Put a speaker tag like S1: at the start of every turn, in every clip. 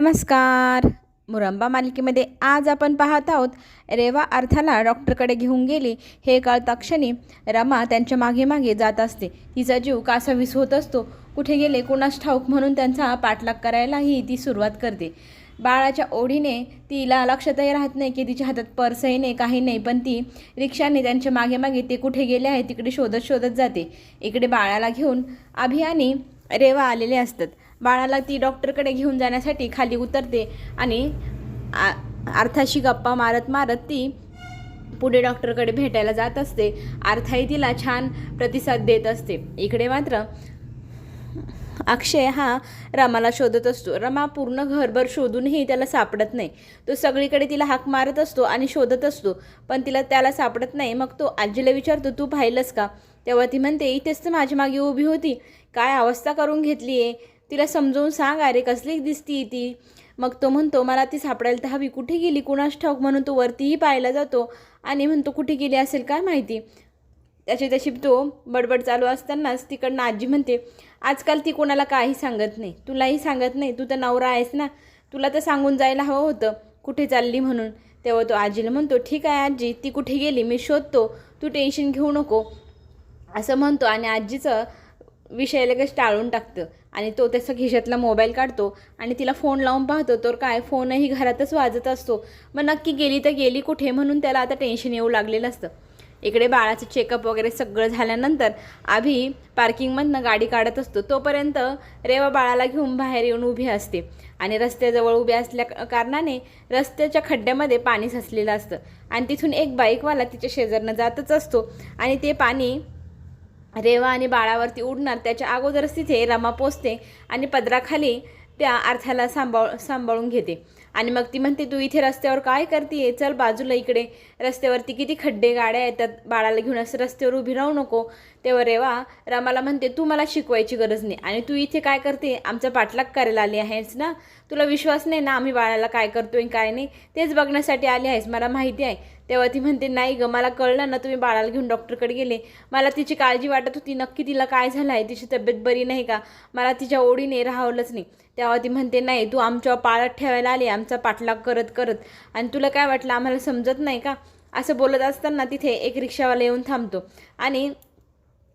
S1: नमस्कार. मुरंबा मालिकेमध्ये आज आपण पाहत आहोत रेवा अर्थाला डॉक्टरकडे घेऊन गेली. हे कळता क्षणी रमा त्यांच्या मागे मागे जात असते. तिचा जीव कासावीस होत असतो. कुठे गेले कुणास ठाऊक म्हणून त्यांचा पाठलाग करायलाही ती सुरुवात करते. बाळाच्या ओढीने तिला लक्षातही राहत नाही की तिच्या हातात पर्सही नाही काही नाही. पण ती रिक्षाने त्यांच्या मागे मागे ते कुठे गेले आहे तिकडे शोधत शोधत जाते. इकडे बाळाला घेऊन अभियानी रेवा आलेले असतात. बाळाला ती डॉक्टरकडे घेऊन जाण्यासाठी खाली उतरते आणि आ- अर्थाशी गप्पा मारत मारत ती पुढे डॉक्टरकडे भेटायला जात असते. अर्थाही तिला छान प्रतिसाद देत असते. इकडे मात्र अक्षय हा रमाला शोधत असतो. रमा पूर्ण घरभर शोधूनही त्याला सापडत नाही. तो सगळीकडे तिला हाक मारत असतो आणि शोधत असतो. पण तिला त्याला सापडत नाही. मग तो आजीला विचारतो तू पाहिलंस का? तेव्हा ती म्हणते इथेच तर माझ्या मागे उभी होती. काय अवस्था करून घेतली आहे तिला समजावून सांग अरे कसली दिसती ती. मग तो म्हणतो मला ती सापडायला तर हवी. कुठे गेली? कुणास ठाऊक? म्हणून तो वरतीही पाहायला जातो आणि म्हणतो कुठे गेली असेल? काय माहिती? त्याची तशी तो बडबड चालू असतानाच तिकडनं आजी म्हणते आजकाल ती कोणाला काही सांगत नाही. तुलाही सांगत नाही. तू तर नवरा आहेस ना. तुला तर सांगून जायला हवं होतं. कुठे चालली म्हणून? तेव्हा तो आजीला म्हणतो ठीक आहे आजी. ती कुठे गेली? मी शोधतो. तू टेन्शन घेऊ नको. असं म्हणतो आणि आजीचं विषय लगेच टाळून टाकतं. आणि तो त्याचा खिशातला मोबाईल काढतो आणि तिला फोन लावून पाहतो तर काय फोनही घरातच वाजत असतो. मग नक्की गेली तर गेली कुठे म्हणून त्याला आता टेन्शन येऊ लागलेलं असतं. इकडे बाळाचं चेकअप वगैरे सगळं झाल्यानंतर आभी पार्किंगमधनं गाडी काढत असतो. तोपर्यंत रेवा बाळाला घेऊन बाहेर येऊन उभी असते आणि रस्त्याजवळ उभी असल्या कारणाने रस्त्याच्या खड्ड्यामध्ये पाणी साचलेलं असतं. आणि तिथून एक बाईकवाला तिच्या शेजारनं जातच असतो आणि ते पाणी रेवा आणि बाळावरती उडणार त्याच्या अगोदरच तिथे रमा पोचते आणि पदराखाली त्या अर्थाला सांभाळ सांभाळून घेते. आणि मग ती म्हणते तू इथे रस्त्यावर काय करते चल बाजूला इकडे. रस्त्यावरती किती खड्डे गाड्या येतात बाळाला घेऊन असं रस्त्यावर उभी राहू नको. तेव्हा रेवा रामाला म्हणते तू मला शिकवायची गरज नाही. आणि तू इथे काय करते? आमचा पाठलाग करायला आली आहेस ना? तुला विश्वास नाही ना आम्ही बाळाला काय करतोय काय नाही? तेच बघण्यासाठी आली आहेस मला माहिती आहे. तेव्हा ती म्हणते नाही ग मला कळलं ना तुम्ही बाळाला घेऊन डॉक्टरकडे गेले. मला तिची काळजी वाटत होती. नक्की तिला काय झालं आहे? तिची तब्येत बरी नाही का? मला तिच्या ओढीने राहवलंच नाही. तेव्हा ती म्हणते नाही तू आमच्यावर पाळत ठेवायला आली आमचा पाठलाग करत करत. आणि तुला काय वाटलं? आम्हाला समजत नाही का? असं बोलत असताना तिथे एक रिक्षावाला येऊन थांबतो. आणि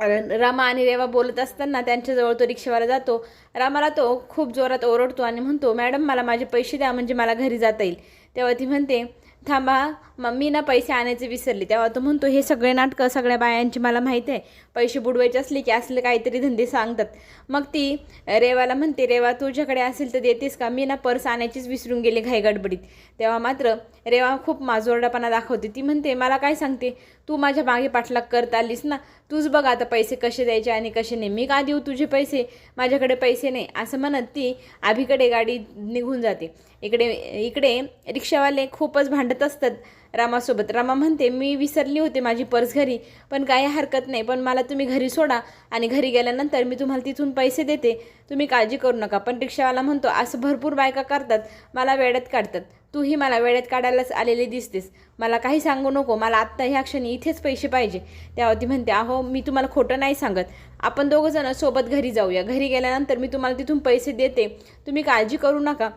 S1: रामा आणि रेवा बोलत असताना त्यांच्याजवळ तो रिक्षावाला जातो. रामाला तो खूप जोरात ओरडतो आणि म्हणतो मॅडम मला माझे पैसे द्या म्हणजे मला घरी जाता येईल. तेव्हा ती म्हणते थांबा मग मी ना पैसे आणायचे विसरले. तेव्हा तो म्हणतो हे सगळे नाटकं सगळ्या बायांची मला माहिती आहे. पैसे बुडवायचे असले की असले काहीतरी धंदे सांगतात. मग ती रेवाला म्हणते रेवा तुझ्याकडे असेल तर देतेस का? मी ना पर्स आणायचीच विसरून गेले घाई गडबडीत तेव्हा मात्र रेवा खूप माजोरडापणा दाखवते. ती म्हणते मला काय सांगते? तू माझ्या मागे पाठलाग करत आलीस ना तूच बघ आता पैसे कसे द्यायचे आणि कसे नाही. मी का देऊ तुझे पैसे? माझ्याकडे पैसे नाही. असं म्हणत ती आभीकडे गाडी निघून जाते. इकडे इकडे रिक्षावाले खूपच भांडत असतात रामासोबत. रामा म्हणते मी विसरली होते माझी पर्स घरी पण काही हरकत नाही. पण मला तुम्ही घरी सोडा आणि घरी गेल्यानंतर मी तुम्हाला तिथून पैसे देते. तुम्ही काळजी करू नका. पण रिक्षावाला म्हणतो असं भरपूर बायका करतात. मला वेळेत काढतात. तूही मला वेळेत काढायलाच आलेली दिसतेस. मला काही सांगू नको. मला आत्ता ह्या क्षणी इथेच पैसे पाहिजे. त्यावर ती म्हणते अहो मी तुम्हाला खोटं नाही सांगत. आपण दोघंजणं सोबत घरी जाऊया. घरी गेल्यानंतर मी तुम्हाला तिथून पैसे देते. तुम्ही काळजी करू नका.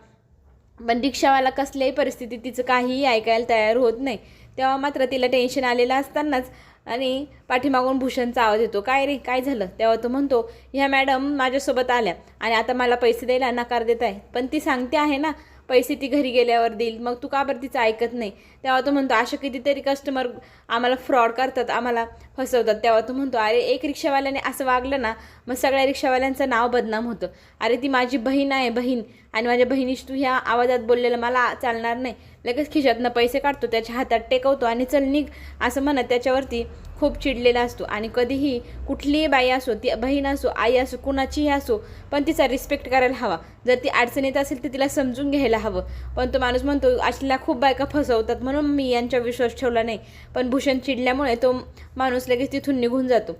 S1: पण रिक्षावाला कसल्याही परिस्थितीत तिचं काहीही ऐकायला तयार होत नाही. तेव्हा मात्र तिला टेन्शन आलेलं असतानाच आणि पाठीमागून भूषणचा आवाज येतो काय रे? काय झालं? तेव्हा तो म्हणतो ह्या मॅडम माझ्यासोबत आल्या आणि आता मला पैसे द्यायला नकार देत आहे पण ती सांगते आहे ना पैसे ती घरी गेल्यावर देईल. मग तू का बरं तिचं ऐकत नाही? तेव्हा तो म्हणतो अशा कितीतरी कस्टमर आम्हाला फ्रॉड करतात आम्हाला फसवतात. तेव्हा तो म्हणतो अरे एक रिक्षावाल्याने असं वागलं ना मग सगळ्या रिक्षावाल्यांचं नाव बदनाम होतं. अरे ती माझी बहीण आहे बहीण. आणि माझ्या बहिणीशी तू ह्या आवाजात बोललेलं मला चालणार नाही. लगेच खिशातनं पैसे काढतो त्याच्या हातात टेकवतो आणि चल निघ असं म्हणत त्याच्यावरती खूप चिडलेला असतो. आणि कधीही कुठलीही बाई असो ती बहीण असो आई असो कुणाचीही असो पण तिचा रिस्पेक्ट करायला हवा. जर ती अडचणीत असेल तर तिला समजून घ्यायला हवं. पण तो माणूस म्हणतो अशा खूप बायका फसवतात म्हणून मी यांच्या विश्वास ठेवला नाही. पण भूषण चिडल्यामुळे तो माणूस लगेच तिथून निघून जातो.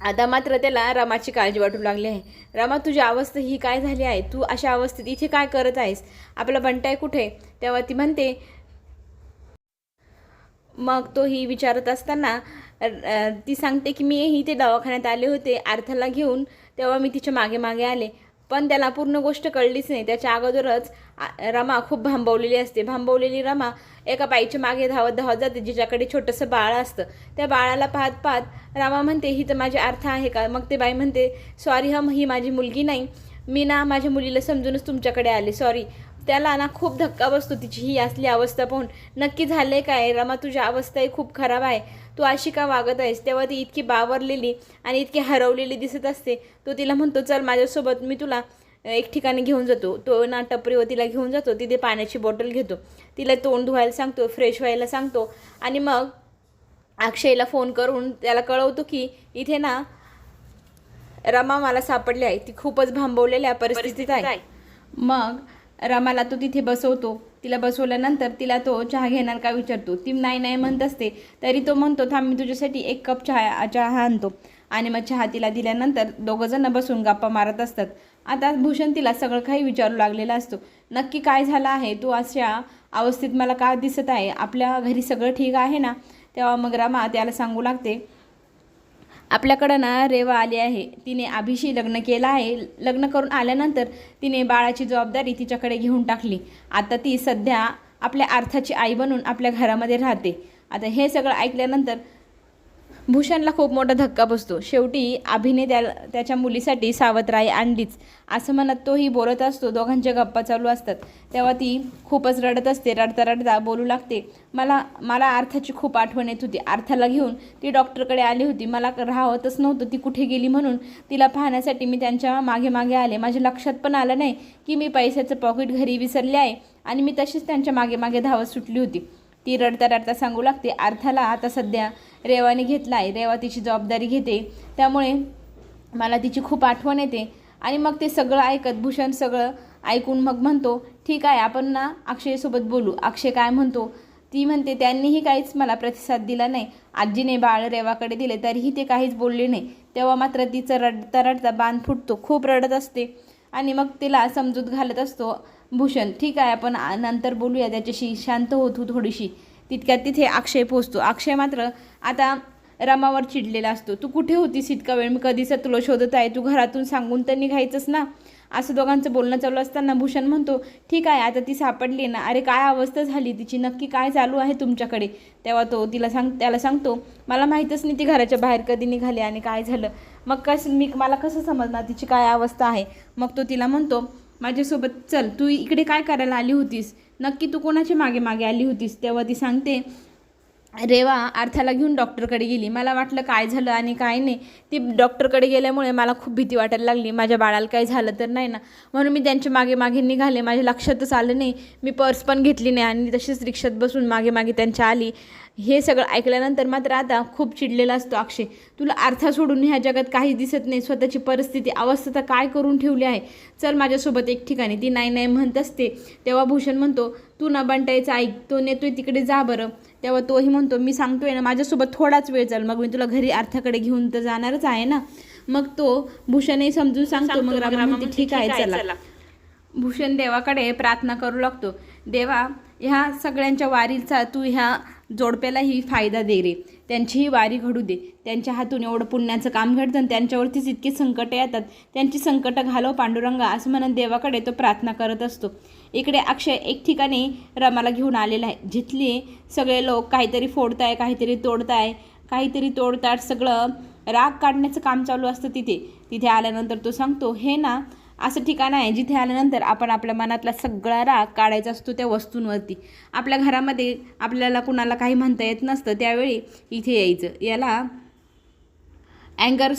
S1: आता मात्र त्याला रमाची काळजी वाटू लागली आहे. रमा तुझी अवस्था ही काय झाली आहे? तू अशा अवस्थेत इथे काय करत आहेस? आपला बंटाय कुठे? तेव्हा ती म्हणते मग तो ही विचारत असताना ती सांगते की मी इथे दवाखान्यात आले होते अर्थाला घेऊन तेव्हा मी तिच्यामागे मागे आले. पण त्याला पूर्ण गोष्ट कळलीच नाही. त्याच्या अगोदरच रमा खूप भांबवलेली असते. भांबवलेली रमा एका बाईच्या मागे धावत धावत जाते जिच्याकडे छोटंसं बाळ असतं. त्या बाळाला पाहत पाहत रमा म्हणते ही तर माझी अर्थ आहे का? मग ते बाई म्हणते सॉरी हम ही माझी मुलगी नाही. मी ना माझ्या मुलीला समजूनच तुमच्याकडे आले. सॉरी त्याला ना खूप धक्का बसतो तिची ही असली अवस्था पाहून. नक्की झालंय काय? रमा तुझी अवस्था ही खूप खराब आहे. तू अशी का वागत आहेस? तेव्हा ती इतकी बावरलेली आणि इतकी हरवलेली दिसत असते. तो तिला म्हणतो चल माझ्यासोबत मी तुला एक ठिकाणी घेऊन जातो. तो ना टपरीवर तिला घेऊन जातो. तिथे पाण्याची बॉटल घेतो. तिला तोंड धुवायला सांगतो फ्रेश व्हायला सांगतो. आणि मग अक्षयला फोन करून त्याला कळवतो की इथे ना रमा मला सापडली आहे. ती खूपच भांबवलेल्या परिस्थितीत आहे. मग रमाला तो तिथे बसवतो. तिला बसवल्यानंतर तिला तो चहा घेणार का विचारतो. ती नाही नाही म्हणत असते. तरी तो म्हणतो थांब मी तुझ्यासाठी एक कप चहा चहा आणतो. आणि मग चहा तिला दिल्यानंतर दोघंजणं बसून गप्पा मारत असतात. आता भूषण तिला सगळं काही विचारू लागलेला असतो. नक्की काय झालं आहे? तू अशा अवस्थेत मला का दिसत आहे? आपल्या घरी सगळं ठीक आहे ना? तेव्हा मग रमा त्याला सांगू लागते आपल्याकडं ना रेवा आली आहे. तिने अभिशी लग्न केलं आहे. लग्न करून आल्यानंतर तिने बाळाची जबाबदारी तिच्याकडे घेऊन टाकली. आता ती सध्या आपल्या अर्थाची आई बनून आपल्या घरामध्ये राहते. आता हे सगळं ऐकल्यानंतर भूषणला खूप मोठा धक्का बसतो. शेवटी अभिने त्या त्याच्या मुलीसाठी सावत्राई आणलीच. असं म्हणत तोही बोलत असतो. दोघांच्या गप्पा चालू असतात. तेव्हा ती खूपच रडत असते. रडता रडता बोलू लागते. मला मला अर्थाची खूप आठवण येत होती. अर्थाला घेऊन ती डॉक्टरकडे आली होती. मला राहतच नव्हतं. ती कुठे गेली म्हणून तिला पाहण्यासाठी मी त्यांच्या मागे मागे आले. माझ्या लक्षात पण आलं नाही की मी पैशाचं पॉकेट घरी विसरले आहे आणि मी तशीच त्यांच्या मागे मागे धावत सुटली होती. ती रडता रडता सांगू लागते अर्थाला आता सध्या रेवाने घेतला आहे रेवा तिची जबाबदारी घेते. त्यामुळे मला तिची खूप आठवण येते. आणि मग ते सगळं ऐकत भूषण सगळं ऐकून मग म्हणतो ठीक आहे आपण ना अक्षयसोबत बोलू. अक्षय काय म्हणतो? ती म्हणते त्यांनीही काहीच मला प्रतिसाद दिला नाही. आजीने बाळ रेवाकडे दिले तरीही ते काहीच बोलले नाही. तेव्हा मात्र तिचं रडता रडता बांध फुटतो खूप रडत असते. आणि मग तिला समजूत घालत असतो भूषण ठीक आहे आपण नंतर बोलूया त्याच्याशी शांत हो थोडीशी. तितक्यात तिथे अक्षय पोचतो अक्षय मात्र आता रमावर चिडलेला असतो. तू कुठे होतीस इतका वेळ? मी कधीच तुला शोधत आहे? तू घरातून सांगून तर निघायचंच ना? असं दोघांचं बोलणं चालू असताना भूषण म्हणतो ठीक आहे आता ती सापडली ना. अरे काय अवस्था झाली? तिची नक्की काय चालू आहे तुमच्याकडे? तेव्हा तो तिला सांग त्याला सांगतो मला माहीतच नाही ती घराच्या बाहेर कधी निघाली आणि काय झालं. मग कसं मी मला कसं समजणार तिची काय अवस्था आहे? मग तो तिला म्हणतो माझ्यासोबत चल तू इकडे काय करायला आली होतीस? नक्की तू कोणाच्या मागे मागे आली होतीस? तेव्हा ती सांगते रेवा अर्थाला घेऊन डॉक्टरकडे गेली. मला वाटलं काय झालं आणि काय नाही. ती डॉक्टरकडे गेल्यामुळे मला खूप भीती वाटायला लागली. माझ्या बाळाला काय झालं तर नाही ना. म्हणून मी त्यांच्या मागे मागे निघाले. माझ्या लक्षातच आलं नाही. मी पर्स पण घेतली नाही आणि तशीच रिक्षात बसून मागे मागे त्यांच्या आली. हे सगळं ऐकल्यानंतर मात्र आता खूप चिडलेला असतो अक्षय. तुला अर्था सोडून ह्या जगात काही दिसत नाही. स्वतःची परिस्थिती अवस्था तर काय करून ठेवली आहे? चल माझ्यासोबत एक ठिकाणी. ती नाही नाही म्हणत असते. तेव्हा भूषण म्हणतो तू ना बंटायचं ऐक. तो नेतोय तिकडे जा बरं. तेव्हा तोही म्हणतो मी सांगतोय ना माझ्यासोबत थोडाच वेळ चाल मग मी तुला घरी अर्थाकडे घेऊन तर जाणारच आहे ना. मग तो भूषणही समजून सांगतो मग रामा ठीक आहे चला. भूषण देवाकडे प्रार्थना करू लागतो देवा ह्या सगळ्यांच्या वारीचा तू ह्या जोडप्यालाही फायदा दे रे. त्यांचीही वारी घडू दे. त्यांच्या हातून एवढं पुण्याचं काम घडतं आणि त्यांच्यावरतीच इतकी संकटं येतात. त्यांची संकटं घालव पांडुरंगा असं म्हणत देवाकडे तो प्रार्थना करत असतो. इकडे अक्षय एक ठिकाणी रमाला घेऊन आलेला आहे. जिथले सगळे लोक काहीतरी फोडताय काहीतरी तोडताय काहीतरी तोडतात सगळं राग काढण्याचं काम चालू असतं तिथे. तिथे आल्यानंतर तो सांगतो हे ना असं ठिकाण आहे जिथे आल्यानंतर आपण आपल्या मनातला सगळा राग काढायचा असतो त्या वस्तूंवरती. आपल्या घरामध्ये आपल्याला कुणाला काही म्हणता येत नसतं त्यावेळी इथे यायचं. याला अँगर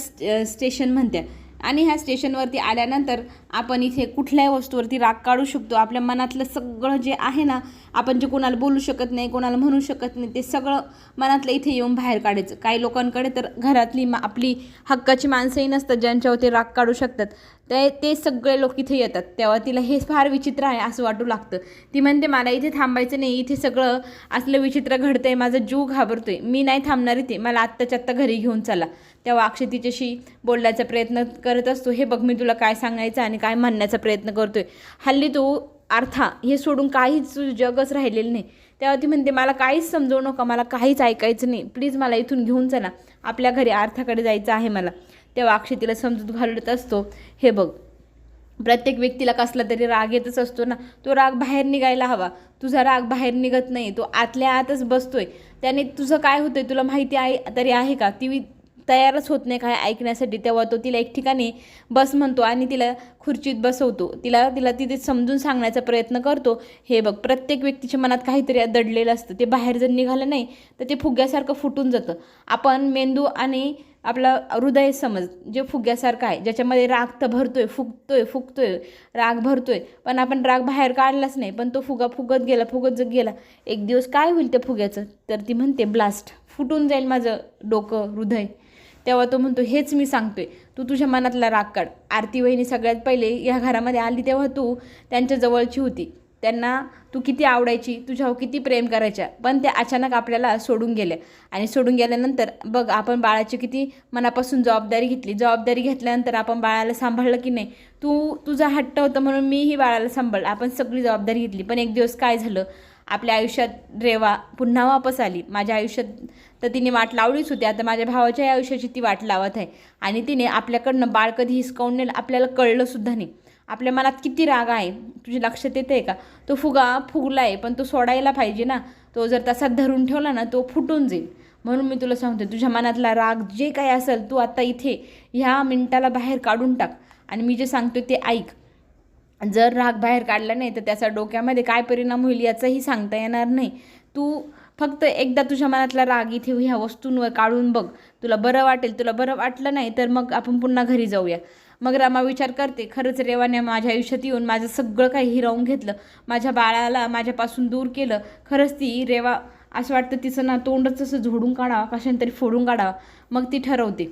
S1: स्टेशन म्हणतात. आणि ह्या स्टेशनवरती आल्यानंतर आपण इथे कुठल्याही वस्तूवरती राग काढू शकतो. आपल्या मनातलं सगळं जे आहे ना आपण जे कोणाला बोलू शकत नाही कोणाला म्हणू शकत नाही ते सगळं मनातलं इथे येऊन बाहेर काढायचं. काही लोकांकडे तर घरातली मा आपली हक्काची माणसंही नसतात ज्यांच्यावरती राग काढू शकतात. ते ते सगळे लोक इथे येतात. तेव्हा तिला हे फार विचित्र आहे असं वाटू लागतं. ती म्हणते मला इथे थांबायचं नाही. इथे सगळं असलं विचित्र घडतंय. माझा जीव घाबरतोय. मी नाही थांबणार इथे. मला आत्ताच्या आत्ता घरी घेऊन चला. तेव्हा अक्षय तिच्याशी बोलण्याचा प्रयत्न करत असतो. हे बघ मी तुला काय सांगायचं आणि काय म्हणण्याचा प्रयत्न करतोय. हल्ली तू अर्था हे सोडून काहीच जगच राहिलेलं नाही. तेव्हा ती म्हणते मला काहीच समजवू नका. मला काहीच ऐकायचं नाही. प्लीज मला इथून घेऊन चला. आपल्या घरी अर्थाकडे जायचं आहे मला. तेव्हा अक्षय तिला समजूत घालत असतो. हे बघ प्रत्येक व्यक्तीला कसला तरी राग येतच असतो ना. तो राग बाहेर निघायला हवा. तुझा राग बाहेर निघत नाही. तो आतल्या आतच बसतोय. त्याने तुझं काय होतंय तुला माहिती आहे तरी आहे का? ती तयारच होत नाही काय ऐकण्यासाठी. तेव्हा तो तिला एक ठिकाणी बस म्हणतो आणि तिला खुर्चीत बसवतो. तिला तिला तिथे समजून सांगण्याचा प्रयत्न करतो. हे बघ प्रत्येक व्यक्तीच्या मनात काहीतरी दडलेलं असतं. ते बाहेर जर निघालं नाही तर ते फुग्यासारखं फुटून जातं. आपण मेंदू आणि आपला हृदय समज जे फुग्यासारखं आहे ज्याच्यामध्ये राग तर भरतोय फुगतोय फुगतोय राग भरतोय पण आपण राग बाहेर काढलाच नाही पण तो फुगा फुगत गेला फुगत जग गेला एक दिवस काय होईल त्या फुग्याचं? तर ती म्हणते ब्लास्ट. फुटून जाईल माझं डोकं हृदय. तेव्हा तो म्हणतो हेच मी सांगतोय तू तुझ्या मनातला राग काढ. आरती वहिनी सगळ्यात पहिले या घरामध्ये आली तेव्हा तू त्यांच्या जवळची होती. त्यांना तू किती आवडायची तुझ्यावर किती प्रेम करायच्या पण ते अचानक आपल्याला सोडून गेल्या आणि सोडून गेल्यानंतर बघ आपण बाळाची किती मनापासून जबाबदारी घेतली. जबाबदारी घेतल्यानंतर आपण बाळाला सांभाळलं की नाही? तू तुझा हट्ट होतं म्हणून मीही बाळाला सांभाळलं. आपण सगळी जबाबदारी घेतली. पण एक दिवस काय झालं? आपल्या आयुष्यात रेवा पुन्हा वापस आली. माझ्या आयुष्यात तर तिने वाट लावलीच होती. आता माझ्या भावाच्याही आयुष्याची ती वाट लावत आहे. आणि तिने आपल्याकडनं बाळ कधी हिसकावून नेलं आपल्याला कळलंसुद्धा नाही. आपल्या मनात किती राग आहे? तुझ्या लक्षात येते आहे का? तो फुगा फुगला आहे पण तो सोडायला पाहिजे ना. तो जर तसाच धरून ठेवला ना तो फुटून जाईल. म्हणून मी तुला सांगते तुझ्या मनातला राग जे काही असेल तू आता इथे ह्या मिनटाला बाहेर काढून टाक. आणि मी जे सांगतो ते ऐक. जर राग बाहेर काढला नाही तर त्याचा डोक्यामध्ये काय परिणाम होईल याचंही सांगता येणार नाही. तू फक्त एकदा तुझ्या मनातला राग इथे ह्या वस्तूंवर काढून बघ. तुला बरं वाटेल तुला बरं वाटलं नाही तर मग आपण पुन्हा घरी जाऊया. मग रमा विचार करते खरंच रेवाने माझ्या आयुष्यात येऊन माझं सगळं काही हिरावून घेतलं. माझ्या बाळाला माझ्यापासून दूर केलं. खरंच ती रेवा असं वाटतं तिचं ना तोंडच असं झोडून काढावं कशाने तरी फोडून काढावं. मग ती ठरवते.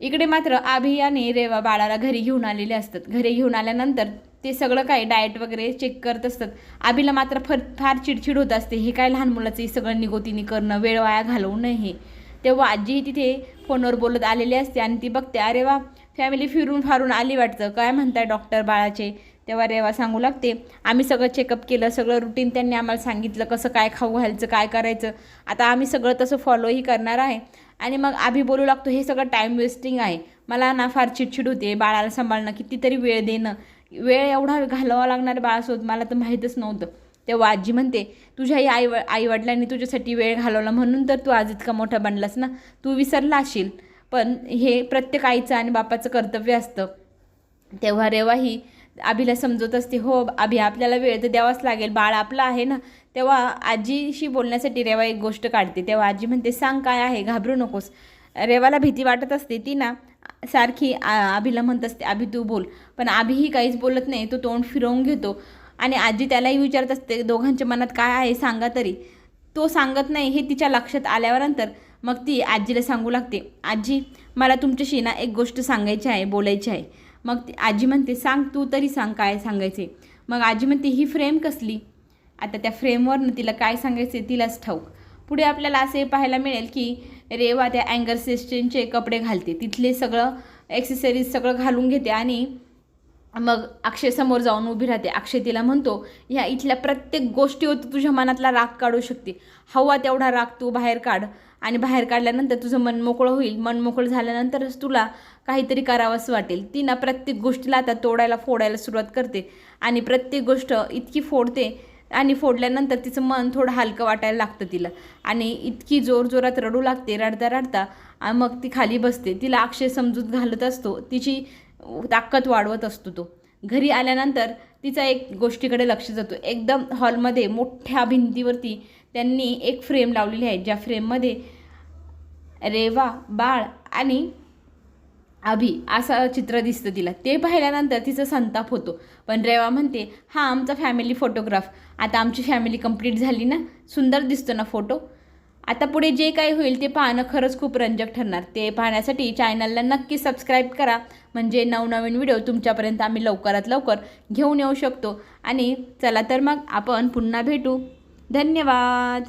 S1: इकडे मात्र आभी आणि रेवा बाळाला घरी घेऊन आलेले असतात. घरी घेऊन आल्यानंतर ते सगळं काय डाएट वगैरे चेक करत असतात. आबीला मात्र फर फार चिडचिड होत असते. हे काय लहान मुलाचं हे सगळं निगोतीने करणं वेळ वाया घालवू नये हे. तेव्हा आजीही तिथे फोनवर बोलत आलेली असते आणि ती बघते अरे वा फॅमिली फिरून फारून आली वाटतं. काय म्हणताय डॉक्टर बाळाचे? तेव्हा रेवा सांगू लागते. आम्ही सगळं चेकअप केलं सगळं रुटीन त्यांनी आम्हाला सांगितलं कसं काय खाऊ घालायचं काय करायचं. आता आम्ही सगळं तसं फॉलोही करणार आहे. आणि मग आम्ही बोलू लागतो हे सगळं टाईम वेस्टिंग आहे. मला ना फार चिडचिड होते. बाळाला सांभाळणं कितीतरी वेळ देणं. वेळ एवढा घालावा लागणार बाळासोबत मला तर माहीतच नव्हतं. तेव्हा आजी म्हणते तुझ्याही आई आईवडिलांनी तुझ्यासाठी वेळ घालवला म्हणून तर तू आज इतका मोठा बनलास ना. तू विसरला असशील. पण हे प्रत्येक आईचं आणि बापाचं कर्तव्य असतं. तेव्हा रेवाही आभीला समजत असते हो आभी आपल्याला वेळ तर द्यावाच लागेल बाळ आपलं आहे ना. तेव्हा आजीशी बोलण्यासाठी रेवा एक गोष्ट काढते. तेव्हा आजी म्हणते सांग काय आहे घाबरू नकोस. रेवाला भीती वाटत असते. ती ना सारखी आभीला म्हणत असते आभी तू बोल. पण आभीही काहीच बोलत नाही तो तोंड फिरवून घेतो. आणि आजी त्यालाही विचारत असते दोघांच्या मनात काय आहे सांगा तरी. तो सांगत नाही हे तिच्या लक्षात आल्यावरनंतर मग ती आजीला सांगू लागते आजी मला तुमच्याशी ना एक गोष्ट सांगायची आहे बोलायची आहे. मग ती आजी म्हणते सांग तू तरी सांग काय सांगायचे मग आजी म्हणते ही फ्रेम कसली? आता त्या फ्रेमवरनं तिला काय सांगायचे तिलाच ठाऊक. पुढे आपल्याला असे पाहायला मिळेल की रेवा त्या अँगर सिस्टमचे कपडे घालते. तिथले सगळं ॲक्सेसरीज सगळं घालून घेते आणि मग अक्षय समोर जाऊन उभी राहते. अक्षय तिला म्हणतो ह्या इथल्या प्रत्येक गोष्टीवर तू तुझ्या मनातला राग काढू शकते. हवा तेवढा राग तू बाहेर काढ. आणि बाहेर काढल्यानंतर तुझं मन मोकळं होईल. मन मोकळं झाल्यानंतरच तुला काहीतरी करावंसं वाटेल. ती ना प्रत्येक गोष्टीला आता तोडायला फोडायला सुरुवात करते. आणि प्रत्येक गोष्ट इतकी फोडते आणि फोडल्यानंतर तिचं मन थोडं हलकं वाटायला लागतं तिला. आणि इतकी जोरजोरात रडू लागते रडता रडता मग ती खाली बसते. तिला अक्षय समजूत घालत असतो. तिची ताकद वाढवत असतो तो. घरी आल्यानंतर तिचा एक गोष्टीकडे लक्ष जातो. एकदम हॉलमध्ये मोठ्या भिंतीवरती त्यांनी एक फ्रेम लावलेली आहे ज्या फ्रेममध्ये रेवा बाळ आणि अभि असं चित्र दिसतं तिला. ते पाहिल्यानंतर तिचा संताप होतो. पण रेवा म्हणते हा आमचा फॅमिली फोटोग्राफ आता आमची फॅमिली कंप्लीट झाली ना? सुंदर दिसतो ना फोटो आता पुढे जे काही होईल ते पाहणं खरंच खूप रंजक ठरणार. ते पाहण्यासाठी चॅनलला नक्की सबस्क्राईब करा. म्हणजे नवनवीन व्हिडिओ तुमच्यापर्यंत आम्ही लवकरात लवकर घेऊन येऊ शकतो. आणि चला तर मग आपण पुन्हा भेटू. धन्यवाद.